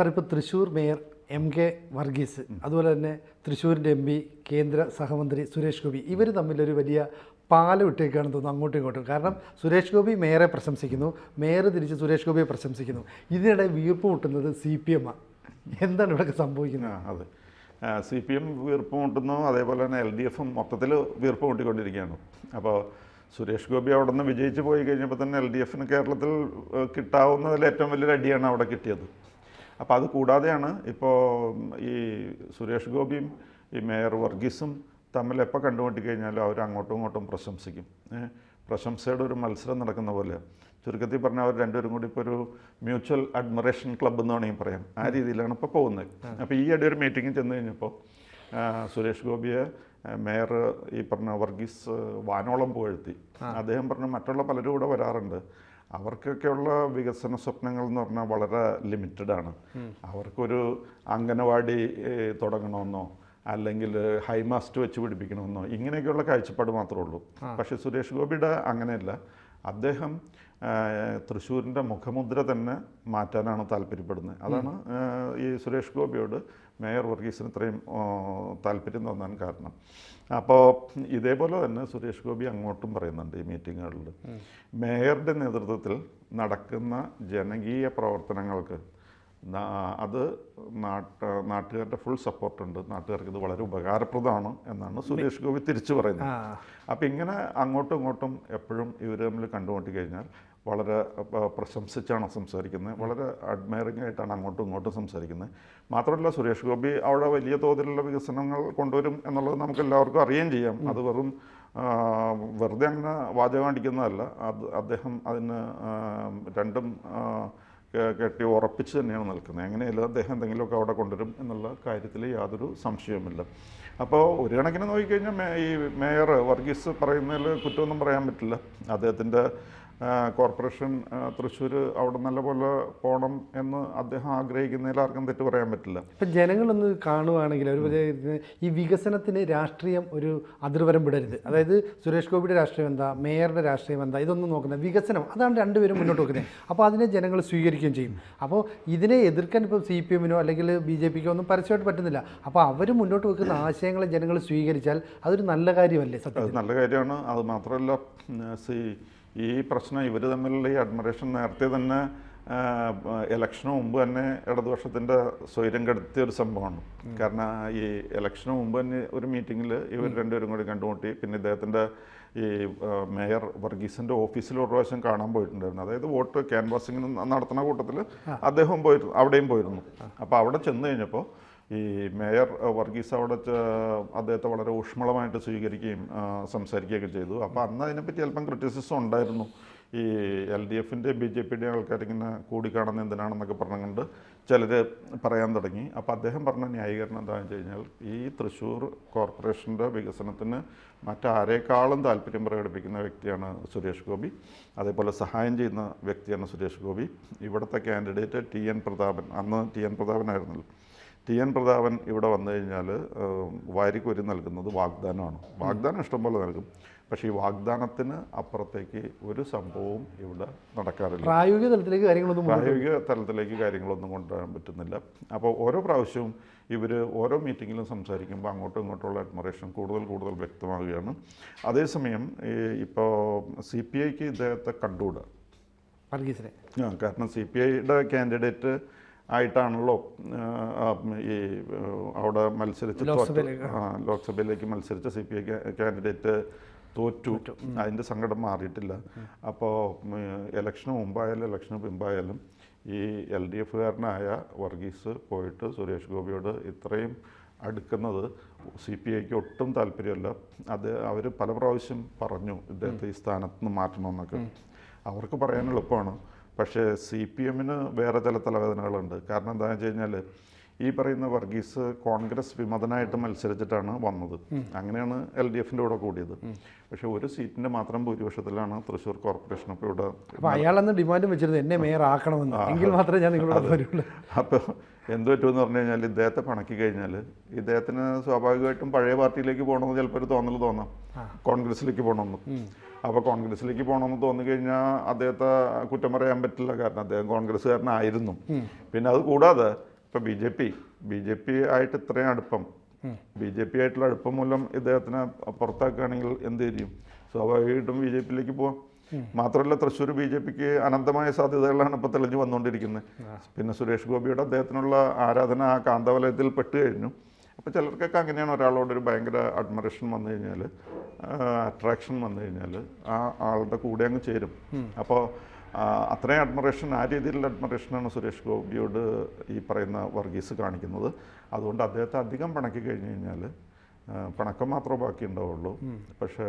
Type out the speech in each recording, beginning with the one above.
Sir ഇപ്പോൾ Thrissur mayor M K Varghese അതുപോലെ തന്നെ തൃശ്ശൂരിന്റെ എം പി കേന്ദ്ര സഹമന്ത്രി സുരേഷ് ഗോപി ഇവർ തമ്മിലൊരു വലിയ പാലം ഇട്ടേക്കാണെന്ന് തോന്നുന്നു അങ്ങോട്ടും ഇങ്ങോട്ടും. കാരണം സുരേഷ് ഗോപി മേയറെ പ്രശംസിക്കുന്നു മേയർ തിരിച്ച് സുരേഷ് ഗോപിയെ പ്രശംസിക്കുന്നു. ഇതിനിടെ വീർപ്പ് മുട്ടുന്നത് സി പി എം ആണ് എന്താണ് ഇവിടെ സംഭവിക്കുന്നത്? അത്. സി പി എം വീർപ്പ് മുട്ടുന്നു അതേപോലെ തന്നെ എൽ ഡി എഫും മൊത്തത്തിൽ വീർപ്പ് മുട്ടിക്കൊണ്ടിരിക്കുകയാണ്. അപ്പോൾ സുരേഷ് ഗോപി അവിടെ നിന്ന് വിജയിച്ച് പോയി കഴിഞ്ഞപ്പോൾ തന്നെ എൽ ഡി എഫിന് കേരളത്തിൽ കിട്ടാവുന്നതിൽ ഏറ്റവും വലിയൊരു അടിയാണ് അവിടെ കിട്ടിയത്. അപ്പോൾ അത് കൂടാതെയാണ് ഇപ്പോൾ ഈ സുരേഷ് ഗോപിയും ഈ മേയർ വർഗീസും തമ്മിൽ എപ്പോൾ കണ്ടുമുട്ടി കഴിഞ്ഞാലും അവർ അങ്ങോട്ടും ഇങ്ങോട്ടും പ്രശംസിക്കും. പ്രശംസയുടെ ഒരു മത്സരം നടക്കുന്ന പോലെ. ചുരുക്കത്തിൽ പറഞ്ഞാൽ അവർ രണ്ടുപേരും കൂടി ഇപ്പോൾ ഒരു മ്യൂച്വൽ അഡ്മിറേഷൻ ക്ലബ്ബ് എന്ന് വേണമെങ്കിൽ പറയാം. ആ രീതിയിലാണ് ഇപ്പോൾ പോകുന്നത്. അപ്പോൾ ഈ ഇടയൊരു ഒരു മീറ്റിങ്ങിൽ ചെന്ന് കഴിഞ്ഞപ്പോൾ സുരേഷ് ഗോപിയെ മേയർ ഈ പറഞ്ഞ വർഗീസ് വാനോളം പുകഴ്ത്തി. അദ്ദേഹം പറഞ്ഞു മറ്റുള്ള പലരും കൂടെ വരാറുണ്ട്. അവർക്കൊക്കെയുള്ള വികസന സ്വപ്നങ്ങൾ എന്ന് പറഞ്ഞാൽ വളരെ ലിമിറ്റഡ് ആണ്. അവർക്കൊരു അംഗനവാടി തുടങ്ങണമെന്നോ അല്ലെങ്കിൽ ഹൈമാസ്റ്റ് വെച്ച് പിടിപ്പിക്കണമെന്നോ ഇങ്ങനെയൊക്കെയുള്ള കാഴ്ചപ്പാട് മാത്രമേ ഉള്ളൂ. പക്ഷേ സുരേഷ് ഗോപിയുടെ അങ്ങനെയല്ല. അദ്ദേഹം തൃശ്ശൂരിന്റെ മുഖമുദ്ര തന്നെ മാറ്റാനാണ് താല്പര്യപ്പെടുന്നത്. അതാണ് ഈ സുരേഷ് ഗോപിയോട് മേയർ വർഗീസിന് ഇത്രയും താല്പര്യം തോന്നാൻ കാരണം. അപ്പോൾ ഇതേപോലെ തന്നെ സുരേഷ് ഗോപി അങ്ങോട്ടും പറയുന്നുണ്ട് ഈ മീറ്റിങ്ങുകളിൽ. മേയറുടെ നേതൃത്വത്തിൽ നടക്കുന്ന ജനകീയ പ്രവർത്തനങ്ങൾക്ക് അത് നാട്ട് നാട്ടുകാരുടെ ഫുൾ സപ്പോർട്ടുണ്ട്. നാട്ടുകാർക്ക് ഇത് വളരെ ഉപകാരപ്രദമാണ് എന്നാണ് സുരേഷ് ഗോപി തിരിച്ചു പറയുന്നത്. അപ്പം ഇങ്ങനെ അങ്ങോട്ടും ഇങ്ങോട്ടും എപ്പോഴും ഇവർ തമ്മിൽ കണ്ടുമുട്ടി കഴിഞ്ഞാൽ വളരെ പ്രശംസിച്ചാണ് സംസാരിക്കുന്നത്. വളരെ അഡ്മയറിംഗ് ആയിട്ടാണ് അങ്ങോട്ടും ഇങ്ങോട്ടും സംസാരിക്കുന്നത്. മാത്രമല്ല സുരേഷ് ഗോപി അവിടെ വലിയ തോതിലുള്ള വികസനങ്ങൾ കൊണ്ടുവരും എന്നുള്ളത് നമുക്ക് എല്ലാവർക്കും അറിയുകയും ചെയ്യാം. അത് വെറും വെറുതെ അങ്ങനെ വാചകം അടിക്കുന്നതല്ല. അത് അദ്ദേഹം അതിന് രണ്ടും കെട്ടി ഉറപ്പിച്ച് തന്നെയാണ് നിൽക്കുന്നത്. എങ്ങനെയല്ല അദ്ദേഹം എന്തെങ്കിലുമൊക്കെ അവിടെ കൊണ്ടുവരും എന്നുള്ള കാര്യത്തിൽ യാതൊരു സംശയവുമില്ല. അപ്പോൾ ഒരു കണക്കിന് നോക്കിക്കഴിഞ്ഞാൽ മേ ഈ മേയർ വർഗീസ് പറയുന്നതിൽ കുറ്റമൊന്നും പറയാൻ പറ്റില്ല. അദ്ദേഹത്തിന്റെ കോർപ്പറേഷൻ തൃശ്ശൂർ അവിടെ നല്ലപോലെ പോകണം എന്ന് അദ്ദേഹം ആഗ്രഹിക്കുന്നതിൽ ആർക്കും തെറ്റ് പറയാൻ പറ്റില്ല. ഇപ്പം ജനങ്ങളൊന്ന് കാണുവാണെങ്കിൽ അവർ ഈ വികസനത്തിന് രാഷ്ട്രീയം ഒരു അതിർവരം വിടരുത്. അതായത് സുരേഷ് ഗോപിയുടെ രാഷ്ട്രീയം എന്താ മേയറുടെ രാഷ്ട്രീയം എന്താ ഇതൊന്നും നോക്കുന്നത് വികസനം അതാണ് രണ്ടുപേരും മുന്നോട്ട് വെക്കുന്നത് അപ്പോൾ അതിനെ ജനങ്ങൾ സ്വീകരിക്കുകയും ചെയ്യും. അപ്പോൾ ഇതിനെ എതിർക്കാൻ ഇപ്പോൾ സി പി എമ്മിനോ അല്ലെങ്കിൽ ബി ജെ പിക്കോ ഒന്നും പരസ്യമായിട്ട് പറ്റുന്നില്ല. അപ്പോൾ അവർ മുന്നോട്ട് വെക്കുന്ന ആശയങ്ങളെ ജനങ്ങൾ സ്വീകരിച്ചാൽ അതൊരു നല്ല കാര്യമല്ലേ സത്യം നല്ല കാര്യമാണ്. അത് മാത്രമല്ല സി ഈ പ്രശ്നം ഇവർ തമ്മിലുള്ള ഈ അഡ്മിറേഷൻ നേരത്തെ തന്നെ ഇലക്ഷന് മുമ്പ് തന്നെ ഇടതുപക്ഷത്തിന്റെ സ്വൈരം കെടുത്തിയ ഒരു സംഭവമാണ്. കാരണം ഈ ഇലക്ഷന് മുമ്പ് തന്നെ ഒരു മീറ്റിങ്ങിൽ ഇവർ രണ്ടുപേരും കൂടി കണ്ടുമുട്ടി. പിന്നെ ഇദ്ദേഹത്തിന്റെ ഈ മേയർ വർഗീസിന്റെ ഓഫീസിൽ ഒരു പ്രാവശ്യം കാണാൻ പോയിട്ടുണ്ടായിരുന്നു. അതായത് വോട്ട് ക്യാൻവാസിങ്ങിന് നടത്തുന്ന കൂട്ടത്തിൽ അദ്ദേഹം പോയിരുന്നു അവിടെയും പോയിരുന്നു. അപ്പോൾ അവിടെ ചെന്ന് കഴിഞ്ഞപ്പോൾ ഈ മേയർ വർഗീസ് അവിടെ അദ്ദേഹത്തെ വളരെ ഊഷ്മളമായിട്ട് സ്വീകരിക്കുകയും സംസാരിക്കുകയൊക്കെ ചെയ്തു. അപ്പോൾ അന്ന് അതിനെപ്പറ്റി അല്പം ക്രിറ്റിസിസം ഉണ്ടായിരുന്നു. ഈ എൽ ഡി എഫിന്റെ ബി ജെ പിയുടെ ആൾക്കാരിങ്ങനെ കൂടിക്കാണുന്ന എന്തിനാണെന്നൊക്കെ പറഞ്ഞുകൊണ്ട് ചിലർ പറയാൻ തുടങ്ങി. അപ്പോൾ അദ്ദേഹം പറഞ്ഞ ന്യായീകരണം എന്താണെന്ന് വെച്ച് കഴിഞ്ഞാൽ ഈ തൃശ്ശൂർ കോർപ്പറേഷന്റെ വികസനത്തിന് മറ്റാരേക്കാളും താല്പര്യം പ്രകടിപ്പിക്കുന്ന വ്യക്തിയാണ് സുരേഷ് ഗോപി. അതേപോലെ സഹായം ചെയ്യുന്ന വ്യക്തിയാണ് സുരേഷ് ഗോപി. ഇവിടുത്തെ കാൻഡിഡേറ്റ് ടി എൻ പ്രതാപൻ. അന്ന് ടി എൻ പ്രതാപനായിരുന്നല്ലോ. ടി എൻ പ്രതാപൻ ഇവിടെ വന്നു കഴിഞ്ഞാൽ വാരിക്കൊരി നൽകുന്നത് വാഗ്ദാനമാണ്. വാഗ്ദാനം ഇഷ്ടംപോലെ നൽകും. പക്ഷേ ഈ വാഗ്ദാനത്തിന് അപ്പുറത്തേക്ക് ഒരു സംഭവവും ഇവിടെ നടക്കാറില്ല. പ്രായോഗിക തലത്തിലേക്ക് കാര്യങ്ങളൊന്നും പ്രായോഗിക തലത്തിലേക്ക് കാര്യങ്ങളൊന്നും കൊണ്ടുവരാൻ പറ്റുന്നില്ല. അപ്പോൾ ഓരോ പ്രാവശ്യവും ഇവർ ഓരോ മീറ്റിങ്ങിലും സംസാരിക്കുമ്പോൾ അങ്ങോട്ടും ഇങ്ങോട്ടുള്ള അഡ്മറേഷൻ കൂടുതൽ കൂടുതൽ വ്യക്തമാവുകയാണ്. അതേസമയം ഇപ്പോൾ സി പി ഐക്ക് ഇദ്ദേഹത്തെ കണ്ടുകൂടാ? ആ കാരണം സി പി ഐയുടെ കാൻഡിഡേറ്റ് ആയിട്ടാണല്ലോ ഈ അവിടെ മത്സരിച്ച് ലോക്സഭയിലേക്ക്. മത്സരിച്ച സി പി ഐ കാൻഡിഡേറ്റ് തോറ്റു. അതിന്റെ സങ്കടം മാറിയിട്ടില്ല. അപ്പോൾ ഇലക്ഷന് മുമ്പായാലും ഇലക്ഷന് മുമ്പായാലും ഈ എൽ ഡി എഫുകാരനായ വർഗീസ് പോയിട്ട് സുരേഷ് ഗോപിയോട് ഇത്രയും അടുക്കുന്നത് സി പി ഐക്ക് ഒട്ടും താല്പര്യമല്ല. അത് അവർ പല പ്രാവശ്യം പറഞ്ഞു ഇദ്ദേഹത്തെ ഈ സ്ഥാനത്ത് നിന്ന് മാറ്റണമെന്നൊക്കെ അവർക്ക് പറയാൻ എളുപ്പമാണ്. പക്ഷേ സി പി എമ്മിന് വേറെ ചില തലവേദനകളുണ്ട്. കാരണം എന്താണെന്ന് വെച്ച് കഴിഞ്ഞാൽ ഈ പറയുന്ന വർഗീസ് കോൺഗ്രസ് വിമതനായിട്ട് മത്സരിച്ചിട്ടാണ് വന്നത്. അങ്ങനെയാണ് എൽ ഡി എഫിന്റെ കൂടെ കൂടിയത്. പക്ഷെ ഒരു സീറ്റിന്റെ മാത്രം ഭൂരിപക്ഷത്തിലാണ് തൃശ്ശൂർ കോർപ്പറേഷൻ ഇപ്പോൾ ഇവിടെ അയാളെന്ന് ഡിമാൻഡ് വെച്ചിരുന്നത് എന്നെ മേയർ ആക്കണമെന്ന്. എങ്കിൽ മാത്രമേ ഞാൻ നിങ്ങളോട് വരുള്ളൂ. അപ്പോൾ എന്ത് പറ്റുമെന്ന് പറഞ്ഞു കഴിഞ്ഞാൽ ഇദ്ദേഹത്തെ പണക്കി കഴിഞ്ഞാൽ ഇദ്ദേഹത്തിന് സ്വാഭാവികമായിട്ടും പഴയ പാർട്ടിയിലേക്ക് പോകണമെന്ന് ചിലപ്പോൾ ഒരു തോന്നൽ തോന്നാം. കോൺഗ്രസിലേക്ക് പോകണമെന്ന്. അപ്പോൾ കോൺഗ്രസിലേക്ക് പോകണമെന്ന് തോന്നിക്കഴിഞ്ഞാൽ അദ്ദേഹത്തെ കുറ്റം പറയാൻ പറ്റില്ല. കാരണം അദ്ദേഹം കോൺഗ്രസ്സുകാരനായിരുന്നു. പിന്നെ അത് കൂടാതെ ഇപ്പോൾ B J P B J P ആയിട്ട് ഇത്രയും അടുപ്പം. ബി ജെ പി ആയിട്ടുള്ള അടുപ്പം മൂലം ഇദ്ദേഹത്തിനെ പുറത്താക്കുകയാണെങ്കിൽ എന്ത് ചെയ്യും? സ്വാഭാവികമായിട്ടും ബി ജെ പിയിലേക്ക് പോവാം. മാത്രമല്ല തൃശ്ശൂർ ബി ജെ പിക്ക് അനന്തമായ സാധ്യതകളാണ് ഇപ്പോൾ തെളിഞ്ഞു വന്നുകൊണ്ടിരിക്കുന്നത്. പിന്നെ സുരേഷ് ഗോപിയുടെ അദ്ദേഹത്തിനുള്ള ആരാധന ആ കാന്തവലയത്തിൽ പെട്ട് കഴിഞ്ഞു. അപ്പോൾ ചിലർക്കൊക്കെ അങ്ങനെയാണ് ഒരാളോട് ഒരു ഭയങ്കര അഡ്മറേഷൻ വന്നു കഴിഞ്ഞാൽ അട്രാക്ഷൻ വന്നു കഴിഞ്ഞാൽ ആ ആളുടെ കൂടെ അങ്ങ് ചേരും. അപ്പോൾ അത്രയും അഡ്മറേഷൻ ആ രീതിയിലുള്ള അഡ്മറേഷനാണ് സുരേഷ് ഗോപിയോട് ഈ പറയുന്ന വർഗീസ് കാണിക്കുന്നത്. അതുകൊണ്ട് അദ്ദേഹത്തെ അധികം പണക്കി കഴിഞ്ഞ് കഴിഞ്ഞാൽ പണക്കം മാത്രമേ ബാക്കി ഉണ്ടാവുള്ളൂ. പക്ഷേ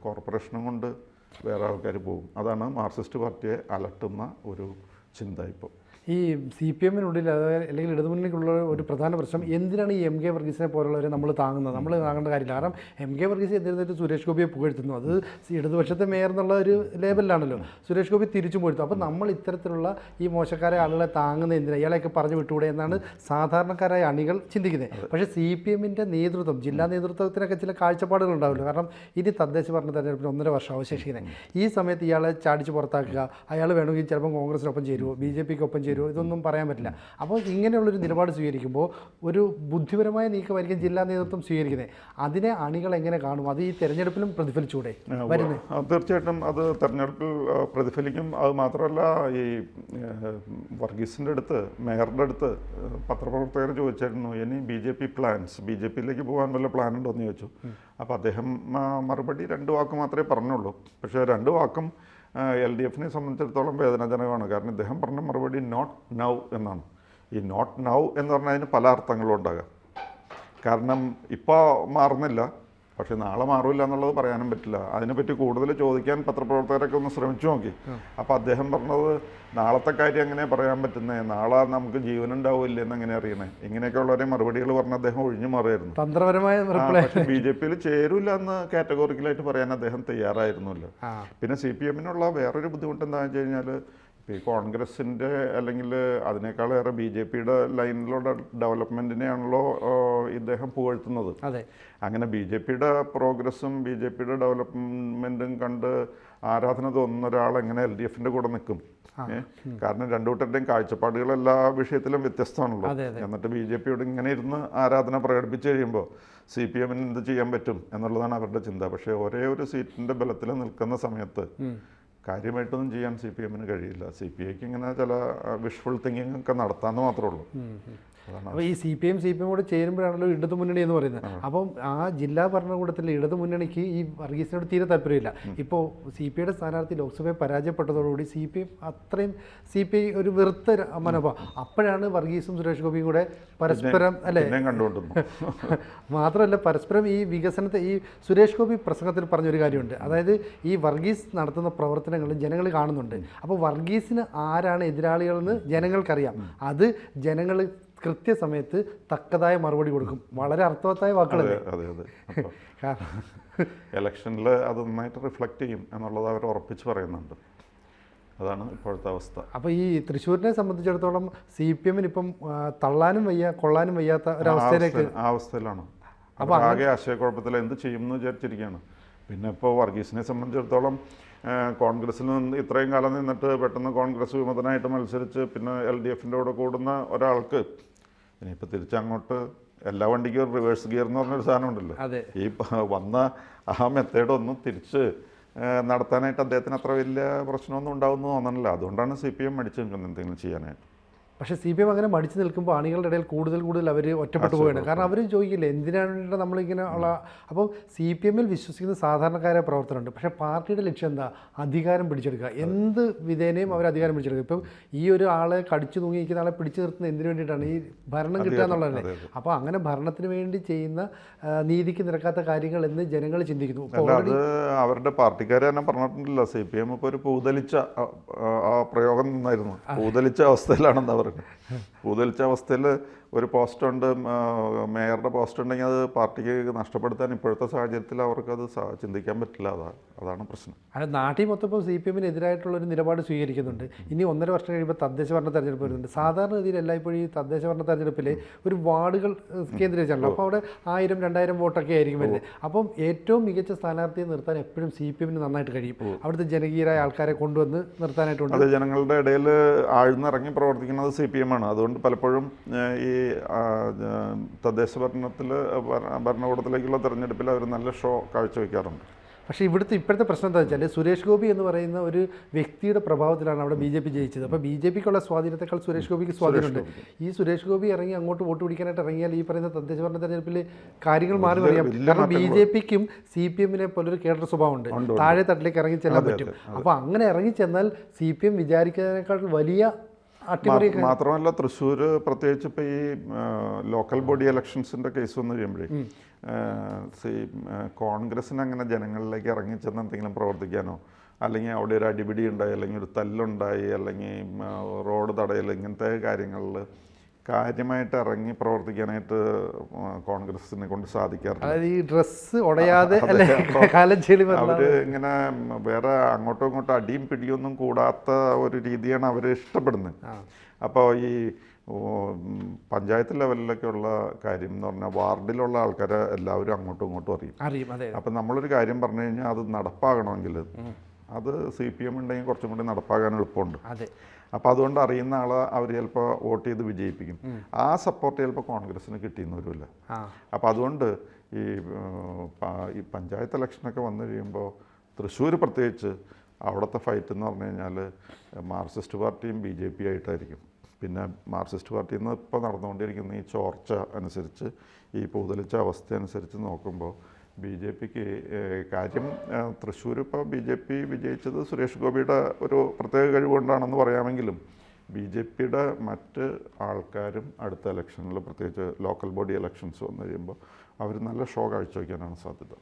കോർപ്പറേഷനും കൊണ്ട് വേറെ ആൾക്കാർ പോകും. അതാണ് മാർക്സിസ്റ്റ് പാർട്ടിയെ അലട്ടുന്ന ഒരു ചിന്ത ഇപ്പോൾ ഈ സി പി എമ്മിനുള്ളിൽ അതായത് അല്ലെങ്കിൽ ഇടതുമുന്നണിക്കുള്ള ഒരു പ്രധാന പ്രശ്നം എന്തിനാണ് ഈ എം കെ വർഗീസിനെ പോലുള്ളവരെ നമ്മൾ താങ്ങുന്നത്? നമ്മൾ താങ്ങേണ്ട കാര്യമില്ല. കാരണം എം കെ വർഗീസ് എന്തിനായിട്ട് സുരേഷ് ഗോപിയെ പുകഴ്ത്തുന്നു. അത് ഇടതുപക്ഷത്തെ മേയർ എന്നുള്ള ഒരു ലേബലിലാണല്ലോ. സുരേഷ് ഗോപി തിരിച്ചു പോയിരുന്നു അപ്പോൾ നമ്മൾ ഇത്തരത്തിലുള്ള ഈ മോശക്കാരെ ആളുകളെ താങ്ങുന്ന എന്തിനാണ് ഇയാളെയൊക്കെ പറഞ്ഞു വിട്ടുകൂടെ എന്നാണ് സാധാരണക്കാരായ അണികൾ ചിന്തിക്കുന്നത്. പക്ഷേ സി പി എമ്മിന്റെ നേതൃത്വം ജില്ലാ നേതൃത്വത്തിനൊക്കെ ചില കാഴ്ചപ്പാടുകൾ ഉണ്ടാവില്ല. കാരണം ഇനി തദ്ദേശ ഭരണ തെരഞ്ഞെടുപ്പിന് ഒന്നര വർഷം അവശേഷിക്കുന്നത് ഈ സമയത്ത് ഇയാളെ ചാടിച്ച് പുറത്താക്കുക അയാൾ വേണമെങ്കിൽ ചിലപ്പോൾ കോൺഗ്രസിനൊപ്പം ചേരുമോ ബി ജെ പിക്ക് ഒപ്പം ചേരുമോ ഇതൊന്നും പറയാൻ പറ്റില്ല. അപ്പോൾ ഇങ്ങനെയുള്ളൊരു നിലപാട് സ്വീകരിക്കുമ്പോൾ ഒരു ബുദ്ധിപരമായ നീക്കമായിരിക്കും ജില്ലാ നേതൃത്വം സ്വീകരിക്കുന്നത്. അതിനെ അണികൾ എങ്ങനെ കാണും? അത് ഈ തെരഞ്ഞെടുപ്പിലും പ്രതിഫലിച്ചൂടെ? വരുന്നത് തീർച്ചയായിട്ടും അത് തെരഞ്ഞെടുപ്പിൽ പ്രതിഫലിക്കും. അത് മാത്രമല്ല ഈ വർഗീസിന്റെ അടുത്ത് മേയറുടെ അടുത്ത് പത്രപ്രവർത്തകർ ചോദിച്ചായിരുന്നു ഇനി B J P plans B J പിയിലേക്ക് പോകാൻ വല്ല പ്ലാൻ ഉണ്ടോ? എന്ന് ചോദിച്ചു. അപ്പോൾ അദ്ദേഹം മറുപടി രണ്ട് വാക്ക് മാത്രമേ പറഞ്ഞുള്ളൂ. പക്ഷേ രണ്ട് വാക്കും എൽ ഡി എഫിനെ സംബന്ധിച്ചിടത്തോളം വേദനാജനകമാണ്. കാരണം ഇദ്ദേഹം പറഞ്ഞ മറുപടി നോട്ട് നൗ എന്നാണ്. ഈ നോട്ട് നൗ എന്ന് പറഞ്ഞാൽ അതിന് പല അർത്ഥങ്ങളും ഉണ്ടാകാം. കാരണം ഇപ്പോൾ മാറുന്നില്ല. പക്ഷെ നാളെ മാറില്ല എന്നുള്ളത് പറയാനും പറ്റില്ല. അതിനെപ്പറ്റി കൂടുതൽ ചോദിക്കാൻ പത്രപ്രവർത്തകരൊക്കെ ഒന്ന് ശ്രമിച്ചു നോക്കി. അപ്പോൾ അദ്ദേഹം പറഞ്ഞത് നാളത്തെ കാര്യം എങ്ങനെ പറയാൻ പറ്റുന്നത് നാളെ നമുക്ക് ജീവനുണ്ടാവില്ല എന്ന് എങ്ങനെ അറിയണേ ഇങ്ങനെയൊക്കെ ഉള്ളവരെ മറുപടികൾ പറഞ്ഞ അദ്ദേഹം ഒഴിഞ്ഞു മാറിയായിരുന്നു. തന്ത്രപരമായ പക്ഷെ ബി ജെ പിയിൽ ചേരൂല എന്ന് കാറ്റഗോറിക്കലായിട്ട് പറയാൻ അദ്ദേഹം തയ്യാറായിരുന്നില്ല. പിന്നെ സി പി എമ്മിനുള്ള വേറൊരു ബുദ്ധിമുട്ട് എന്താണെന്ന് വെച്ച് കഴിഞ്ഞാൽ ഈ കോൺഗ്രസിന്റെ അല്ലെങ്കിൽ അതിനേക്കാളേറെ ബി ജെ പിയുടെ ലൈനിലുള്ള ഡെവലപ്മെന്റിനെയാണല്ലോ ഇദ്ദേഹം പുകഴ്ത്തുന്നത്. അതെ. അങ്ങനെ ബി ജെ പിയുടെ പ്രോഗ്രസ്സും ബി ജെ പിയുടെ ഡെവലപ്മെന്റും കണ്ട് ആരാധന തോന്നുന്ന ഒരാൾ എങ്ങനെ എൽ ഡി എഫിന്റെ കൂടെ നിൽക്കും. കാരണം രണ്ടു കൂട്ടരുടെയും കാഴ്ചപ്പാടുകൾ എല്ലാ വിഷയത്തിലും വ്യത്യസ്തമാണല്ലോ. എന്നിട്ട് ബി ജെ പിയോട് ഇങ്ങനെ ഇരുന്ന് ആരാധന പ്രകടിപ്പിച്ച് കഴിയുമ്പോൾ സി പി എമ്മിന് എന്ത് ചെയ്യാൻ പറ്റും എന്നുള്ളതാണ് അവരുടെ ചിന്ത. പക്ഷേ ഒരേ ഒരു സീറ്റിന്റെ ബലത്തിൽ നിൽക്കുന്ന സമയത്ത് കാര്യമായിട്ടൊന്നും ചെയ്യാൻ സി പി എമ്മിന് കഴിയില്ല. സി പി ഐക്ക് ഇങ്ങനെ ചില വിഷ്വൽ തിങ്കിങ് ഒക്കെ നടത്താമെന്ന് മാത്രമേ ഉള്ളൂ. അപ്പോൾ ഈ C P M C P M കൂടെ ചേരുമ്പോഴാണല്ലോ ഇടതു മുന്നണി എന്ന് പറയുന്നത്. അപ്പം ആ ജില്ലാ ഭരണകൂടത്തിലെ ഇടതു മുന്നണിക്ക് ഈ വർഗീസിനോട് തീരെ താല്പര്യമില്ല. ഇപ്പോൾ സി പി ഐയുടെ സ്ഥാനാർത്ഥി ലോക്സഭയെ പരാജയപ്പെട്ടതോടുകൂടി സി പി എം അത്രയും സി പി ഐ ഒരു വെറുത്ത മനോഭാവം. അപ്പോഴാണ് വർഗീസും സുരേഷ് ഗോപിയും കൂടെ പരസ്പരം അല്ലേ? മാത്രമല്ല പരസ്പരം ഈ വികസനത്തെ ഈ സുരേഷ് ഗോപി പ്രസംഗത്തിൽ പറഞ്ഞൊരു കാര്യമുണ്ട്. അതായത് ഈ വർഗീസ് നടത്തുന്ന പ്രവർത്തനങ്ങൾ ജനങ്ങൾ കാണുന്നുണ്ട്. അപ്പോൾ വർഗീസിന് ആരാണ് എതിരാളികളെന്ന് ജനങ്ങൾക്കറിയാം. അത് ജനങ്ങൾ കൃത്യസമയത്ത് തക്കതായ മറുപടി കൊടുക്കും. വളരെ അർത്ഥവത്തായ വാക്കുകളല്ലേ? അതെ അതെ കാരണം ഇലക്ഷനിൽ അത് നന്നായിട്ട് റിഫ്ലക്റ്റ് ചെയ്യും എന്നുള്ളത് അവർ ഉറപ്പിച്ച് പറയുന്നുണ്ട്. അതാണ് ഇപ്പോഴത്തെ അവസ്ഥ. അപ്പോൾ ഈ തൃശ്ശൂരിനെ സംബന്ധിച്ചിടത്തോളം സി പി എമ്മിന് ഇപ്പം തള്ളാനും വയ്യ കൊള്ളാനും വയ്യാത്ത ഒരവസ്ഥയിലേക്ക് ആ അവസ്ഥയിലാണ്. അപ്പോൾ ആകെ ആശയക്കുഴപ്പത്തിൽ എന്ത് ചെയ്യും എന്ന് വിചാരിച്ചിരിക്കുകയാണ്. പിന്നെ ഇപ്പോൾ വർഗീസിനെ സംബന്ധിച്ചിടത്തോളം കോൺഗ്രസ്സിൽ നിന്ന് ഇത്രയും കാലം നിന്നിട്ട് പെട്ടെന്ന് കോൺഗ്രസ് വിമതനായിട്ട് മത്സരിച്ച് പിന്നെ എൽ ഡി എഫിന്റെ കൂടെ കൂടുന്ന ഒരാൾക്ക് ഇനിയിപ്പോൾ തിരിച്ചങ്ങോട്ട് എല്ലാ വണ്ടിക്കും ഒരു റിവേഴ്സ് ഗിയർ എന്ന് പറഞ്ഞൊരു സാധനം ഉണ്ടല്ലോ. അതെ. ഈ വന്ന ആ മെത്തേഡൊന്നും തിരിച്ച് നടത്താനായിട്ട് അദ്ദേഹത്തിന് അത്ര വലിയ പ്രശ്നമൊന്നും ഉണ്ടാവുമെന്ന് തോന്നണില്ല. അതുകൊണ്ടാണ് സി പി എം മടിച്ചു നിൽക്കുന്നത് എന്തെങ്കിലും ചെയ്യാനായിട്ട്. പക്ഷേ സി പി എം അങ്ങനെ മടിച്ച് നിൽക്കുമ്പോൾ അണികളുടെ ഇടയിൽ കൂടുതൽ കൂടുതൽ അവർ ഒറ്റപ്പെട്ടു പോവുകയാണ്. കാരണം അവർ ചോദിക്കില്ല എന്തിനാണ് നമ്മളിങ്ങനെ ഉള്ള അപ്പോൾ സി പി എമ്മിൽ വിശ്വസിക്കുന്ന സാധാരണക്കാരായ പ്രവർത്തനമുണ്ട് പക്ഷേ പാർട്ടിയുടെ ലക്ഷ്യം എന്താ? അധികാരം പിടിച്ചെടുക്കുക. എന്ത് വിധേനയും അവർ അധികാരം പിടിച്ചെടുക്കുക ഇപ്പം ഈ ഒരു ആളെ കടിച്ചു തൂങ്ങിയിരിക്കുന്ന ആളെ പിടിച്ചു നിർത്തുന്നത് എന്തിനു വേണ്ടിയിട്ടാണ്? ഈ ഭരണം കിട്ടുക എന്നുള്ളതല്ലേ. അപ്പോൾ അങ്ങനെ ഭരണത്തിന് വേണ്ടി ചെയ്യുന്ന നീതിക്ക് നിരക്കാത്ത കാര്യങ്ങൾ എന്ന് ജനങ്ങൾ ചിന്തിക്കുന്നു. അത് അവരുടെ പാർട്ടിക്കാർ തന്നെ പറഞ്ഞിട്ടുണ്ടല്ലോ. സി പി എം ഇപ്പോൾ ഒരു പൂതലിച്ച പ്രയോഗം നിന്നായിരുന്നു. പൂതലിച്ച അവസ്ഥയിലാണെന്ന് പറയുന്നത് പൂതലിച്ച അവസ്ഥയിൽ ഒരു പോസ്റ്റ് ഉണ്ട്. മേയറുടെ പോസ്റ്റ് ഉണ്ടെങ്കിൽ അത് പാർട്ടിക്ക് നഷ്ടപ്പെടുത്താൻ ഇപ്പോഴത്തെ സാഹചര്യത്തിൽ അവർക്കത് ചിന്തിക്കാൻ പറ്റില്ല. അതാണ് അതാണ് പ്രശ്നം. അത് നാട്ടിൽ മൊത്തം സി പി എമ്മിനെതിരായിട്ടുള്ള ഒരു നിലപാട് സ്വീകരിക്കുന്നുണ്ട്. ഇനി ഒന്നര വർഷം കഴിയുമ്പോൾ തദ്ദേശ ഭരണ തെരഞ്ഞെടുപ്പ് വരുന്നുണ്ട്. സാധാരണ രീതിയിൽ എല്ലായ്പ്പോഴും ഈ തദ്ദേശ ഭരണ തെരഞ്ഞെടുപ്പിൽ ഒരു വാർഡുകൾ കേന്ദ്രീകരിച്ചാണല്ലോ. അപ്പോൾ അവിടെ ആയിരം രണ്ടായിരം വോട്ടൊക്കെ ആയിരിക്കും വരുന്നത്. അപ്പം ഏറ്റവും മികച്ച സ്ഥാനാർത്ഥിയെ നിർത്താൻ എപ്പോഴും സി പി എമ്മിന് നന്നായിട്ട് കഴിയും. അവിടുത്തെ ജനകീയരായ ആൾക്കാരെ കൊണ്ടുവന്ന് നിർത്താനായിട്ടുണ്ട് അത് ജനങ്ങളുടെ ഇടയിൽ ആഴ്ന്നിറങ്ങി പ്രവർത്തിക്കുന്നത് സി പി എം ആണ്. അതുകൊണ്ട് അതുകൊണ്ട് പലപ്പോഴും ഈ തദ്ദേശ ഭരണത്തിൽ ഭരണകൂടത്തിലേക്കുള്ള തെരഞ്ഞെടുപ്പിൽ അവർ നല്ല ഷോ കാഴ്ചവെക്കാറുണ്ട്. പക്ഷേ ഇവിടുത്തെ ഇപ്പോഴത്തെ പ്രശ്നം എന്താ വെച്ചാൽ സുരേഷ് ഗോപി എന്ന് പറയുന്ന ഒരു വ്യക്തിയുടെ പ്രഭാവത്തിലാണ് അവിടെ ബി ജെ പി ജയിച്ചത്. അപ്പോൾ ബി ജെ പിക്കുള്ള സ്വാധീനത്തെക്കാൾ സുരേഷ് ഗോപിക്ക് സ്വാധീനമുണ്ട്. ഈ സുരേഷ് ഗോപി ഇറങ്ങി അങ്ങോട്ട് വോട്ട് പിടിക്കാനായിട്ട് ഇറങ്ങിയാൽ ഈ പറയുന്ന തദ്ദേശ ഭരണ തെരഞ്ഞെടുപ്പിൽ കാര്യങ്ങൾ മാറി പറയാം കാരണം ബി ജെ പിക്കും സി പി എമ്മിനെ പോലൊരു കേഡർ സ്വഭാവമുണ്ട്. താഴെ തട്ടിലേക്ക് ഇറങ്ങി ചെല്ലാൻ പറ്റും. അപ്പോൾ അങ്ങനെ ഇറങ്ങി ചെന്നാൽ സി പി എം വിചാരിക്കുന്നതിനേക്കാൾ വലിയ മാത്രമല്ല തൃശ്ശൂർ പ്രത്യേകിച്ച് ഇപ്പോൾ ഈ ലോക്കൽ ബോഡി ഇലക്ഷൻസിന്റെ കേസ് വന്നു കഴിയുമ്പോഴേ കോൺഗ്രസിന് സി കോൺഗ്രസ്സിന് അങ്ങനെ ജനങ്ങളിലേക്ക് ഇറങ്ങി ചെന്ന് എന്തെങ്കിലും പ്രവർത്തിക്കാനോ അല്ലെങ്കിൽ അവിടെ ഒരു അടിപിടി ഉണ്ടായി അല്ലെങ്കിൽ ഒരു തല്ലുണ്ടായി അല്ലെങ്കിൽ റോഡ് തടയൽ ഇങ്ങനത്തെ കാര്യങ്ങളിൽ കാര്യമായിട്ട് ഇറങ്ങി പ്രവർത്തിക്കാനായിട്ട് കോൺഗ്രസിനെ കൊണ്ട് സാധിക്കാറില്ല. അതായത് ഈ ഡ്രസ്സ് ഉടയാതെ അവർ അവർ ഇങ്ങനെ വേറെ അങ്ങോട്ടും ഇങ്ങോട്ടും അടിയും പിടിയൊന്നും കൂടാത്ത ഒരു രീതിയാണ് അവർ ഇഷ്ടപ്പെടുന്നത്. അപ്പോൾ ഈ പഞ്ചായത്ത് ലെവലിലൊക്കെ ഉള്ള കാര്യം എന്ന് പറഞ്ഞാൽ വാർഡിലുള്ള ആൾക്കാരെ എല്ലാവരും അങ്ങോട്ടും ഇങ്ങോട്ടും അറിയും. അപ്പം നമ്മളൊരു കാര്യം പറഞ്ഞു കഴിഞ്ഞാൽ അത് നടപ്പാകണമെങ്കിൽ അത് സി പി എം ഉണ്ടെങ്കിൽ കുറച്ചും കൂടി നടപ്പാകാൻ എളുപ്പമുണ്ട്. അപ്പോൾ അതുകൊണ്ട് അറിയുന്ന ആളെ അവർ ചിലപ്പോൾ വോട്ട് ചെയ്ത് വിജയിപ്പിക്കും. ആ സപ്പോർട്ട് ചിലപ്പോൾ കോൺഗ്രസ്സിന് കിട്ടിയെന്ന് വരില്ല അപ്പോൾ അതുകൊണ്ട് ഈ ഈ പഞ്ചായത്ത് ഇലക്ഷനൊക്കെ വന്നു കഴിയുമ്പോൾ തൃശ്ശൂർ പ്രത്യേകിച്ച് അവിടുത്തെ ഫൈറ്റ് എന്ന് പറഞ്ഞു കഴിഞ്ഞാൽ മാർക്സിസ്റ്റ് പാർട്ടിയും ബി ജെ പി ആയിട്ടായിരിക്കും. പിന്നെ മാർക്സിസ്റ്റ് പാർട്ടിയിൽ നിന്ന് ഇപ്പോൾ നടന്നുകൊണ്ടിരിക്കുന്ന ഈ ചോർച്ച അനുസരിച്ച് ഈ പൂതലിച്ച അവസ്ഥ അനുസരിച്ച് നോക്കുമ്പോൾ ബി ജെ പിക്ക് കാര്യം തൃശ്ശൂർ ഇപ്പോൾ ബി ജെ പി വിജയിച്ചത് സുരേഷ് ഗോപിയുടെ ഒരു പ്രത്യേക കഴിവുകൊണ്ടാണെന്ന് പറയാമെങ്കിലും ബി ജെ പിയുടെ മറ്റ് ആൾക്കാരും അടുത്ത ഇലക്ഷനിൽ പ്രത്യേകിച്ച് ലോക്കൽ ബോഡി ഇലക്ഷൻസ് വന്നു കഴിയുമ്പോൾ അവർ നല്ല ഷോ കാഴ്ചവെക്കാനാണ് സാധ്യത.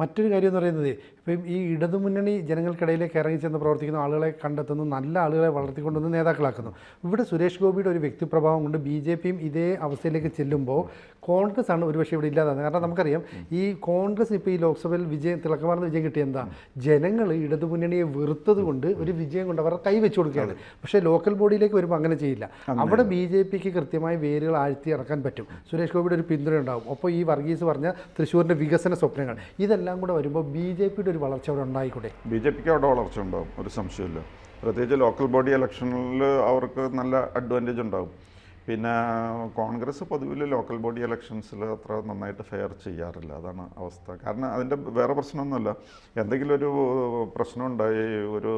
മറ്റൊരു കാര്യം എന്ന് പറയുന്നത് ഇപ്പം ഈ ഇടതുമുന്നണി ജനങ്ങൾക്കിടയിലേക്ക് ഇറങ്ങി ചെന്ന് പ്രവർത്തിക്കുന്ന ആളുകളെ കണ്ടെത്തുന്നു നല്ല ആളുകളെ വളർത്തിക്കൊണ്ടുവന്ന് നേതാക്കളാക്കുന്നു. ഇവിടെ സുരേഷ് ഗോപിയുടെ ഒരു വ്യക്തിപ്രഭാവം കൊണ്ട് ബി ജെ പിയും ഇതേ അവസ്ഥയിലേക്ക് ചെല്ലുമ്പോൾ കോൺഗ്രസ് ആണ് ഒരുപക്ഷെ ഇവിടെ ഇല്ലാതാകുന്നത്. കാരണം നമുക്കറിയാം ഈ കോൺഗ്രസ് ഇപ്പോൾ ഈ ലോക്സഭയിൽ വിജയം തിളക്കമാർന്ന വിജയം കിട്ടിയ എന്താ? ജനങ്ങൾ ഇടതുമുന്നണിയെ വെറുത്തത് കൊണ്ട് ഒരു വിജയം കൊണ്ട് അവർ കൈവച്ചു കൊടുക്കുകയാണ്. പക്ഷേ ലോക്കൽ ബോഡിയിലേക്ക് വരുമ്പോൾ അങ്ങനെ ചെയ്യില്ല. അവിടെ ബി ജെ പിക്ക് കൃത്യമായി വേരുകൾ ആഴ്ത്തി ഇറക്കാൻ പറ്റും. സുരേഷ് ഗോപിയുടെ ഒരു പിന്തുണ ഉണ്ടാവും അപ്പോൾ ഈ വർഗീസ് പറഞ്ഞ തൃശ്ശൂരിന്റെ വികസന സ്വപ്നങ്ങൾ. ഇതെല്ലാം കൂടെ വരുമ്പോൾ ബി ജെ പിയുടെ ഒരു വളർച്ച അവിടെ ഉണ്ടായിക്കൂടെ? ബി ജെ പിക്ക് അവിടെ വളർച്ച ഉണ്ടാവും ഒരു സംശയമില്ല പ്രത്യേകിച്ച് ലോക്കൽ ബോഡി ഇലക്ഷനിൽ അവർക്ക് നല്ല അഡ്വാന്റേജ് ഉണ്ടാകും പിന്നെ കോൺഗ്രസ് പൊതുവിൽ ലോക്കൽ ബോഡി ഇലക്ഷൻസിൽ അത്ര നന്നായിട്ട് ഫെയർ ചെയ്യാറില്ല. അതാണ് അവസ്ഥ. കാരണം അതിന്റെ വേറെ പ്രശ്നമൊന്നുമല്ല. എന്തെങ്കിലും ഒരു പ്രശ്നം ഉണ്ടായി ഒരു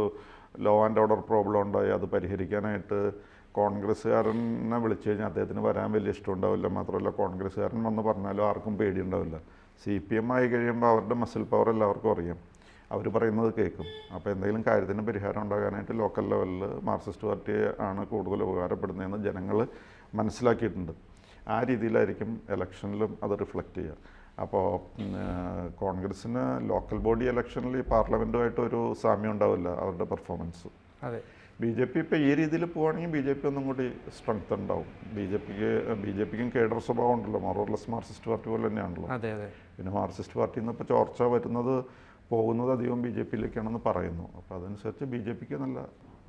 ലോ ആൻഡ് ഓർഡർ പ്രോബ്ലം ഉണ്ടായി അത് പരിഹരിക്കാനായിട്ട് കോൺഗ്രസ്സുകാരനെ വിളിച്ചു കഴിഞ്ഞാൽ അദ്ദേഹത്തിന് വരാൻ വലിയ ഇഷ്ടമുണ്ടാവില്ല. മാത്രമല്ല കോൺഗ്രസ്സുകാരൻ വന്ന് പറഞ്ഞാലും ആർക്കും പേടിയുണ്ടാവില്ല. സി പി എം ആയി കഴിയുമ്പോൾ അവരുടെ മസിൽ പവർ എല്ലാവർക്കും അറിയാം. അവർ പറയുന്നത് കേൾക്കും അപ്പോൾ എന്തെങ്കിലും കാര്യത്തിന് പരിഹാരം ഉണ്ടാകാനായിട്ട് ലോക്കൽ ലെവലിൽ മാർക്സിസ്റ്റ് പാർട്ടി ആണ് കൂടുതൽ ഉപകാരപ്പെടുന്നതെന്ന് ജനങ്ങൾ മനസ്സിലാക്കിയിട്ടുണ്ട്. ആ രീതിയിലായിരിക്കും ഇലക്ഷനിലും അത് റിഫ്ലക്റ്റ് ചെയ്യുക. അപ്പോൾ കോൺഗ്രസ്സിന് ലോക്കൽ ബോഡി ഇലക്ഷനിൽ ഈ പാർലമെന്റുമായിട്ട് ഒരു സാമ്യം ഉണ്ടാവില്ല അവരുടെ പെർഫോമൻസ് അതെ. ബി ജെ പി ഇപ്പോൾ ഈ രീതിയിൽ പോവുകയാണെങ്കിൽ ബി ജെ പി ഒന്നും കൂടി സ്ട്രെങ്ത് ഉണ്ടാവും. ബി ജെ പിക്ക് ബി ജെ പിക്കും കേഡർ സ്വഭാവം ഉണ്ടല്ലോ. മറോർലെസ് മാർക്സിസ്റ്റ് പാർട്ടി പോലെ തന്നെയാണല്ലോ. അതെ അതെ. പിന്നെ മാർക്സിസ്റ്റ് പാർട്ടിയിൽ നിന്ന് ഇപ്പോൾ ചോർച്ച വരുന്നത് പോകുന്നത് അധികം ബി ജെ പിയിലേക്കാണെന്ന് പറയുന്നു. അപ്പോൾ അതനുസരിച്ച് ബി ജെ പിക്ക് നല്ല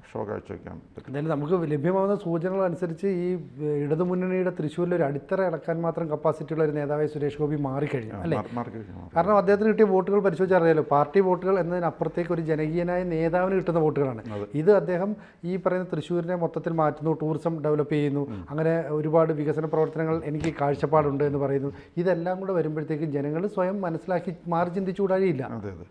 ഷോ കാഴ്ചവെക്കാൻ എന്തായാലും നമുക്ക് ലഭ്യമാവുന്ന സൂചനകൾ അനുസരിച്ച് ഈ ഇടതുമുന്നണിയുടെ തൃശ്ശൂരിൽ ഒരു അടിത്തറ ഇളക്കാൻ മാത്രം കപ്പാസിറ്റി ഉള്ള ഒരു നേതാവായി സുരേഷ് ഗോപി മാറിക്കഴിഞ്ഞു അല്ലേ. കാരണം അദ്ദേഹത്തിന് കിട്ടിയ വോട്ടുകൾ പരിശോധിച്ചാൽ അറിയാലോ പാർട്ടി വോട്ടുകൾ എന്നതിനപ്പുറത്തേക്ക് ഒരു ജനകീയനായ നേതാവിന് കിട്ടുന്ന വോട്ടുകളാണ്. ഇത് അദ്ദേഹം ഈ പറയുന്ന തൃശ്ശൂരിനെ മൊത്തത്തിൽ മാറ്റുന്നു ടൂറിസം ഡെവലപ്പ് ചെയ്യുന്നു അങ്ങനെ ഒരുപാട് വികസന പ്രവർത്തനങ്ങൾ എനിക്ക് കാഴ്ചപ്പാടുണ്ട് എന്ന് പറയുന്നു. ഇതെല്ലാം കൂടെ വരുമ്പോഴത്തേക്ക് ജനങ്ങൾ സ്വയം മനസ്സിലാക്കി മാറി ചിന്തിച്ചുകൂടാഴിയില്ല അതെ അതെ.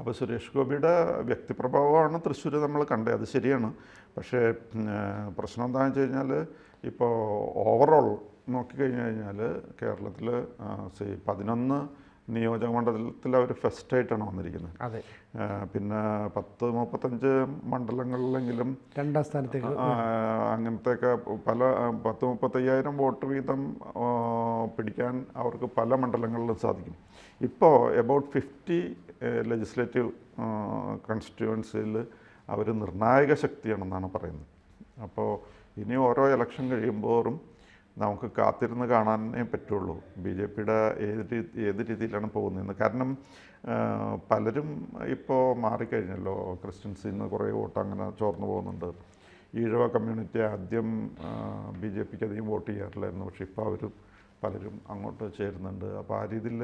അപ്പോൾ സുരേഷ് ഗോപിയുടെ വ്യക്തിപ്രഭാവമാണ് തൃശ്ശൂർ നമ്മൾ കണ്ടത് അത് ശരിയാണ്. പക്ഷേ പ്രശ്നം എന്താണെന്ന് വെച്ച് കഴിഞ്ഞാൽ ഇപ്പോൾ ഓവറോൾ നോക്കിക്കഴിഞ്ഞ് കഴിഞ്ഞാൽ കേരളത്തിൽ സി പതിനൊന്ന് നിയോജക മണ്ഡലത്തിൽ അവർ ഫസ്റ്റായിട്ടാണ് വന്നിരിക്കുന്നത്. അതെ. പിന്നെ പത്ത് മുപ്പത്തഞ്ച് മണ്ഡലങ്ങളിലെങ്കിലും രണ്ടാം സ്ഥാനത്തേക്ക്. അങ്ങനത്തെയൊക്കെ പല പത്ത് മുപ്പത്തയ്യായിരം വോട്ട് വീതം പിടിക്കാൻ അവർക്ക് പല മണ്ഡലങ്ങളിലും സാധിക്കും. ഇപ്പോൾ എബൌട്ട് ഫിഫ്റ്റി ലെജിസ്ലേറ്റീവ് കൺസ്റ്റിറ്റ്യുവൻസിയിൽ അവർ നിർണായക ശക്തിയാണെന്നാണ് പറയുന്നത്. അപ്പോൾ ഇനി ഓരോ ഇലക്ഷൻ കഴിയുമ്പോഴും നമുക്ക് കാത്തിരുന്ന് കാണാനേ പറ്റുള്ളൂ. ബി ജെ പിയുടെ ഏത് രീതി ഏത് രീതിയിലാണ് പോകുന്നതെന്ന്. കാരണം പലരും ഇപ്പോൾ മാറിക്കഴിഞ്ഞല്ലോ. ക്രിസ്ത്യൻസിൽ നിന്ന് കുറേ വോട്ട് അങ്ങനെ ചോർന്നു പോകുന്നുണ്ട്. ഈഴവ കമ്മ്യൂണിറ്റി ആദ്യം ബി ജെ പിക്ക് അധികം വോട്ട് ചെയ്യാറില്ലായിരുന്നു. പക്ഷേ ഇപ്പോൾ അവർ പലരും അങ്ങോട്ട് ചേരുന്നുണ്ട്. അപ്പോൾ ആ രീതിയിൽ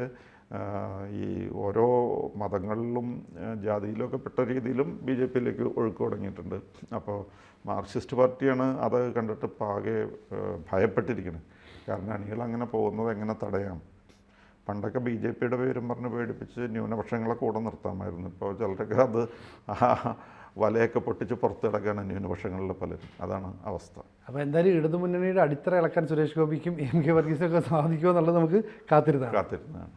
ഈ ഓരോ മതങ്ങളിലും ജാതിയിലൊക്കെ പെട്ട രീതിയിലും ബി ജെ പിയിലേക്ക് ഒഴുക്ക് തുടങ്ങിയിട്ടുണ്ട്. അപ്പോൾ മാർക്സിസ്റ്റ് പാർട്ടിയാണ് അത് കണ്ടിട്ട് പാകെ ഭയപ്പെട്ടിരിക്കുന്നത് കാരണം അണികൾ അങ്ങനെ പോകുന്നത് എങ്ങനെ തടയാം? പണ്ടൊക്കെ ബി ജെ പിയുടെ പേരും പറഞ്ഞ് പേടിപ്പിച്ച് ന്യൂനപക്ഷങ്ങളെ കൂടെ നിർത്താമായിരുന്നു. ഇപ്പോൾ ചിലരൊക്കെ അത് വലയൊക്കെ പൊട്ടിച്ച് പുറത്ത് കിടക്കുകയാണ് ന്യൂനപക്ഷങ്ങളിലെ പലരും. അതാണ് അവസ്ഥ. അപ്പോൾ എന്തായാലും ഇടതുമുന്നണിയുടെ അടിത്തറ ഇളക്കാൻ സുരേഷ് ഗോപിക്കും എം കെ വർഗീസിനൊക്കെ സാധിക്കുമോ എന്നുള്ളത് നമുക്ക് കാത്തിരുന്നാണ് കാത്തിരുന്നതാണ്.